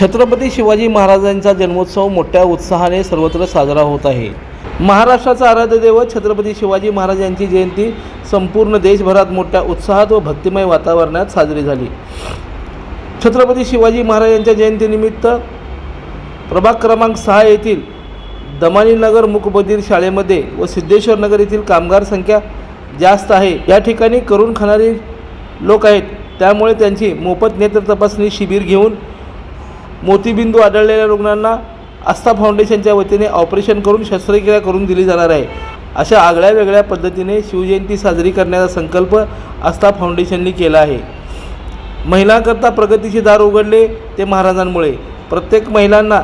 छत्रपती शिवाजी महाराजांचा जन्मोत्सव मोठ्या उत्साहाने सर्वत्र साजरा होत आहे. महाराष्ट्राचा आराध्य दैवत छत्रपती शिवाजी महाराज यांची जयंती संपूर्ण देशभरात मोठ्या उत्साहात व भक्तिमय वातावरणात साजरी झाली. छत्रपती शिवाजी महाराज यांच्या जयंतीनिमित्त प्रभाग क्रमांक सहा येथील दमानीनगर मुकबधीर शाळेमध्ये व सिद्धेश्वर नगर येथील कामगार संख्या जास्त आहे. या ठिकाणी करून खाणारी लोक आहेत. त्यामुळे त्यांची मोफत नेत्र तपासणी शिबिर घेऊन मोतीबिंदू आढळलेल्या रुग्णांना आस्था फाउंडेशनच्या वतीने ऑपरेशन करून शस्त्रक्रिया करून दिली जाणार आहे. अशा आगळ्या वेगळ्या पद्धतीने शिवजयंती साजरी करण्याचा संकल्प आस्था फाउंडेशननी केला आहे. महिलांकरता प्रगतीचे दार उघडले ते महाराजांमुळे. प्रत्येक महिलांना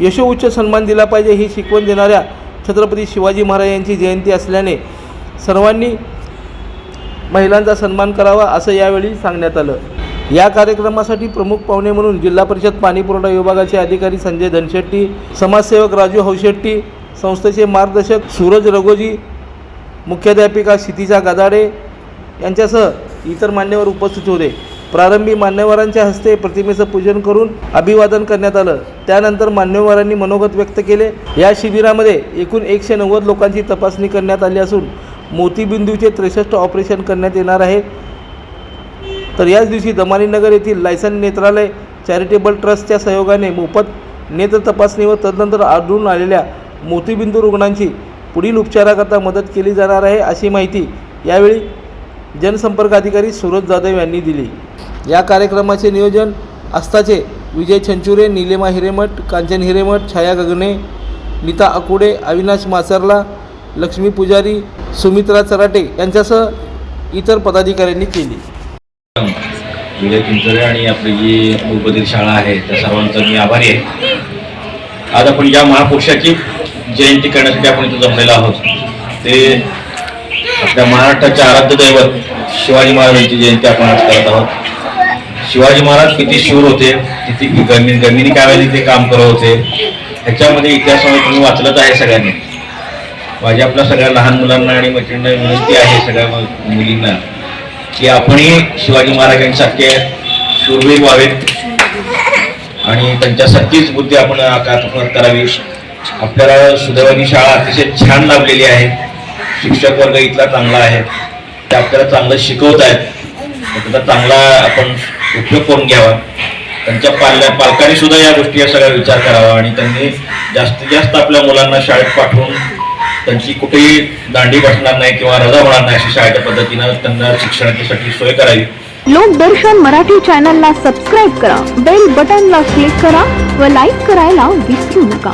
यशोउच्च सन्मान दिला पाहिजे ही शिकवण देणाऱ्या छत्रपती शिवाजी महाराज यांची जयंती असल्याने सर्वांनी महिलांचा सन्मान करावा असं यावेळी सांगण्यात आलं. या कार्यक्रमासाठी प्रमुख पाहुणे म्हणून जिल्हा परिषद पाणीपुरवठा विभागाचे अधिकारी संजय धनशेट्टी समाजसेवक राजू हौशेट्टी संस्थेचे मार्गदर्शक सूरज रघोजी मुख्याध्यापिका क्षितिजा गदाडे यांच्यासह इतर मान्यवर उपस्थित होते. प्रारंभी मान्यवरांच्या हस्ते प्रतिमेचं पूजन करून अभिवादन करण्यात आलं. त्यानंतर मान्यवरांनी मनोगत व्यक्त केले. या शिबिरामध्ये एकूण एकशे नव्वद लोकांची तपासणी करण्यात आली असून मोतीबिंदूचे त्रेसष्ट ऑपरेशन करण्यात येणार आहे. तर याच दिवशी दमानीनगर येथील लायसन नेत्रालय चॅरिटेबल ट्रस्टच्या सहयोगाने मोफत नेत्र तपासणी व तदनंतर आढळून आलेल्या मोतीबिंदू रुग्णांची पुढील उपचाराकरता मदत केली जाणार आहे अशी माहिती यावेळी जनसंपर्क अधिकारी सूरज जाधव यांनी दिली. या कार्यक्रमाचे नियोजन आस्थाचे विजय छंचुरे निलेमा हिरेमठ कांचन हिरेमठ छाया गगने नीता अकुडे अविनाश मासरला लक्ष्मी पुजारी सुमित्रा चराटे यांच्यासह इतर पदाधिकाऱ्यांनी केली. विजय चिंचोरे आणि आपली जी उपदीर शाळा आहे त्या सर्वांचा मी आभारी आहे. आज आपण ज्या महापुरुषाची जयंती करण्यासाठी आपण इथं जमलेलो आहोत ते आपल्या महाराष्ट्राचे आराध्य दैवत शिवाजी महाराजांची जयंती आपण आज करत आहोत. शिवाजी महाराज किती शूर होते किती गमी काय काव्याने ते काम करत होते ह्याच्यामध्ये इतिहासामध्ये तुम्ही वाचलंच आहे सगळ्यांनी. माझी आपल्या सगळ्या लहान मुलांना आणि मैत्रिणींना विनंती आहे सगळ्या मुलींना की आपणही शिवाजी महाराजांसारखे शूरवीर व्हावेत. आणि त्यांच्यासारखीच बुद्धी आपण आत्मसात करावी आपल्याला सुदैवानी शाळा अतिशय छान लाभलेली आहे. शिक्षक वर्ग इथला चांगला आहे. ते आपल्याला चांगलं शिकवत आहेत. त्याचा चांगला आपण उपयोग करून घ्यावा. त्यांच्या पाल्या पालकांनी सुद्धा या गोष्टी सगळा विचार करावा आणि त्यांनी जास्तीत जास्त आपल्या मुलांना शाळेत पाठवून त्यांची कुठेही दांडी बसणार नाही किंवा रजा होणार नाही अशा शाळेच्या पद्धतीनं त्यांना शिक्षणासाठी सोय करावी. लोकदर्शन मराठी चॅनलला सबस्क्राईब करा बेल बटनला क्लिक करा व लाईक करायला विसरू नका.